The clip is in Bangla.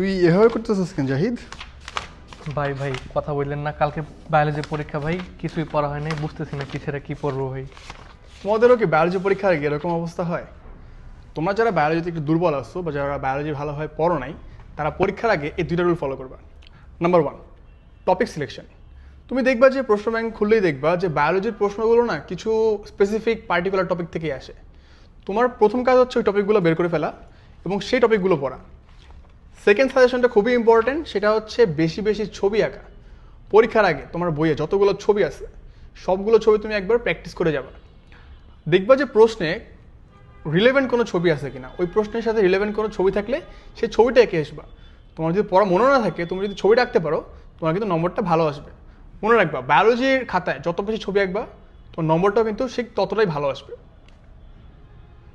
তুই এভাবে করতেছিস কেন জাহিদ? ভাই ভাই কথা বললেন না। কালকে বায়োলজি পরীক্ষা ভাই কিছুই পড়া হয় নাই। বুঝতেছি না কিসেরা কি পড়ব ভাই। তোমাদেরও কি বায়োলজি পরীক্ষার আগে এরকম অবস্থা হয়? তোমরা যারা বায়োলজিতে একটু দুর্বল আসছো বা যারা বায়োলজি ভালো হয় পড়ো নাই তারা পরীক্ষার আগে এই দুইটা রুল ফলো করবা। নাম্বার ওয়ান টপিক সিলেকশন তুমি দেখবা যে প্রশ্ন ব্যাংক খুললেই দেখবা যে বায়োলজির প্রশ্নগুলো না কিছু স্পেসিফিক পার্টিকুলার টপিক থেকেই আসে। তোমার প্রথম কাজ হচ্ছে ওই টপিকগুলো বের করে ফেলা এবং সেই টপিকগুলো পড়া। সেকেন্ড সাজেশনটা খুবই ইম্পর্টেন্ট সেটা হচ্ছে বেশি বেশি ছবি আঁকা। পরীক্ষার আগে তোমার বইয়ে যতগুলো ছবি আছে, সবগুলো ছবি তুমি একবার প্র্যাকটিস করে যাবা। দেখবা যে প্রশ্নে রিলেভেন্ট কোনো ছবি আছে কিনা, ওই প্রশ্নের সাথে রিলেভেন্ট কোনো ছবি থাকলে সেই ছবিটা এঁকে আসবা। তোমার যদি পড়া মনে না থাকে, তুমি যদি ছবিটা আঁকতে পারো, তোমার কিন্তু নম্বরটা ভালো আসবে। মনে রাখবা বায়োলজির খাতায় যত বেশি ছবি আঁকবা, তোমার নম্বরটাও কিন্তু সে ততটাই ভালো আসবে।